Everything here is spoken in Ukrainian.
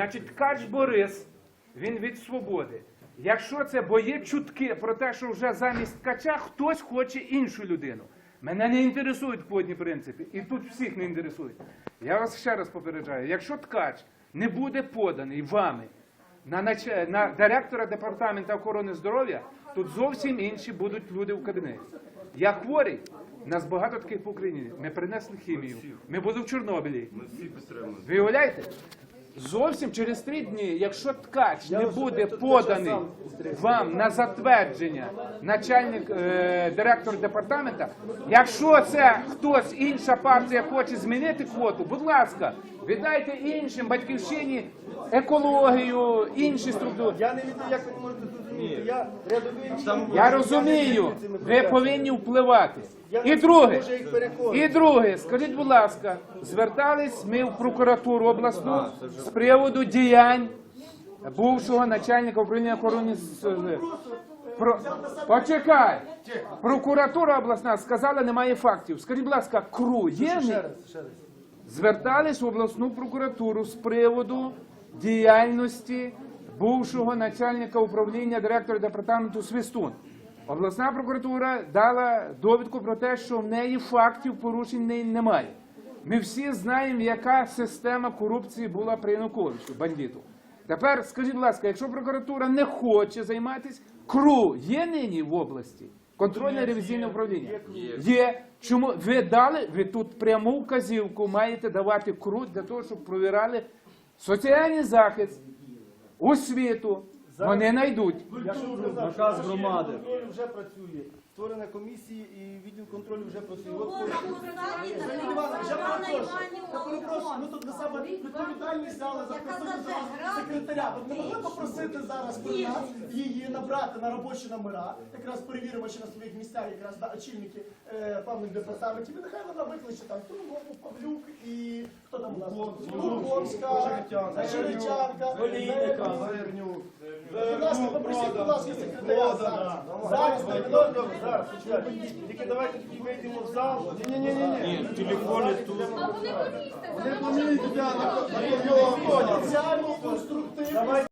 Значить, ткач Борис, він від свободи. Якщо це бо є чутки про те, що вже замість ткача хтось хоче іншу людину. Мене не інтересують плотні принципи, і тут всіх не інтересують. Я вас ще раз попереджаю, якщо ткач не буде поданий вами на, нач- на директора департаменту охорони здоров'я, тут зовсім інші будуть люди в кабінеті. Я хворий, нас багато таких по Україні. Ми принесли хімію. Ми були в Чорнобилі. Ви уявляєте? Зовсім через три дні, якщо ткач не буде поданий вам на затвердження начальник е, директор департамента, якщо це хтось інша партія хоче змінити квоту, будь ласка, віддайте іншим батьківщині екологію, інші структури. Я не відаю, як ви не можете зрозуміти. Я рядовий. Я розумію, ви повинні впливати. І друге, і друге, скажіть, будь ласка, звертались ми в прокуратуру обласну з приводу діянь бувшого начальника управління охорони про... Почекай. Прокуратура обласна сказала, немає фактів. Скажіть, будь ласка, КРУ є? Ще раз, ще раз. Звертались в обласну прокуратуру з приводу діяльності бувшого начальника управління директора департаменту Свистун. Обласна прокуратура дала довідку про те, що в неї фактів порушень немає. Ми всі знаємо, яка система корупції була при Януковичу, бандиту. Тепер скажіть, будь ласка, якщо прокуратура не хоче займатися, КРУ є нині в області? Контрольне ревізійне управління? Є. Чому ви дали? Ви тут пряму вказівку маєте давати крут для того, щоб провірали соціальний захист, освіту. Вони знайдуть. Я ж сказав, що Наказ наш громади. відділ контролю вже працює. Створена комісія і відділ контролю вже працює. От прошу. Сергій Івана Іванович, перепрошую. Іванівна, Я перепрошую, ну тут на себе відповідальність взяли за Яка присутність за вас грати секретаря. От не могли попросити зараз про нас її набрати на робочі номера, якраз перевіримо, чи на своїх місцях якраз да, очільники е, певних департаментів. І нехай вона викличе там Тургому, Павлюк і хто там у нас? Луковська, Черечанка, Олійника, Завернюк. Секретаря зараз. Зараз, зараз, почекайте. Тільки давайте тоді вийдемо в зал. Ні, телефоні тут. А вони помітили. Вони конструктивно.